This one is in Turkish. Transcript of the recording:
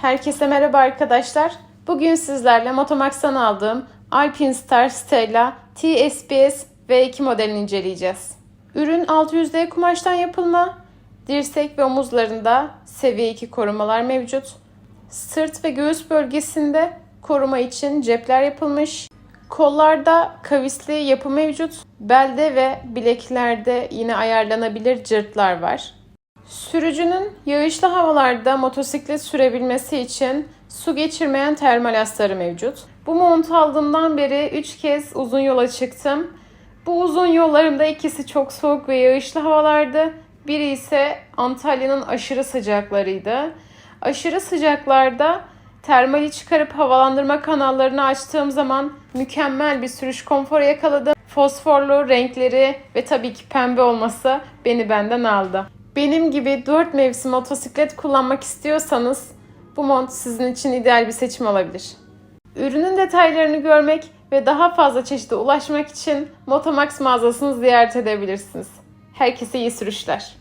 Herkese merhaba arkadaşlar. Bugün sizlerle Motomax'tan aldığım Alpine Star Stella TSPS V2 modelini inceleyeceğiz. Ürün 600D kumaştan yapılma. Dirsek ve omuzlarında seviye 2 korumalar mevcut. Sırt ve göğüs bölgesinde koruma için cepler yapılmış. Kollarda kavisli yapı mevcut. Belde ve bileklerde yine ayarlanabilir cırtlar var. Sürücünün yağışlı havalarda motosiklet sürebilmesi için su geçirmeyen termal astarı mevcut. Bu montu aldığımdan beri 3 kez uzun yola çıktım. Bu uzun yollarımda ikisi çok soğuk ve yağışlı havalardı. Biri ise Antalya'nın aşırı sıcaklarıydı. Aşırı sıcaklarda termali çıkarıp havalandırma kanallarını açtığım zaman mükemmel bir sürüş konforu yakaladım. Fosforlu renkleri ve tabii ki pembe olması beni benden aldı. Benim gibi 4 mevsim motosiklet kullanmak istiyorsanız bu mont sizin için ideal bir seçim olabilir. Ürünün detaylarını görmek ve daha fazla çeşide ulaşmak için Motomax mağazasını ziyaret edebilirsiniz. Herkese iyi sürüşler.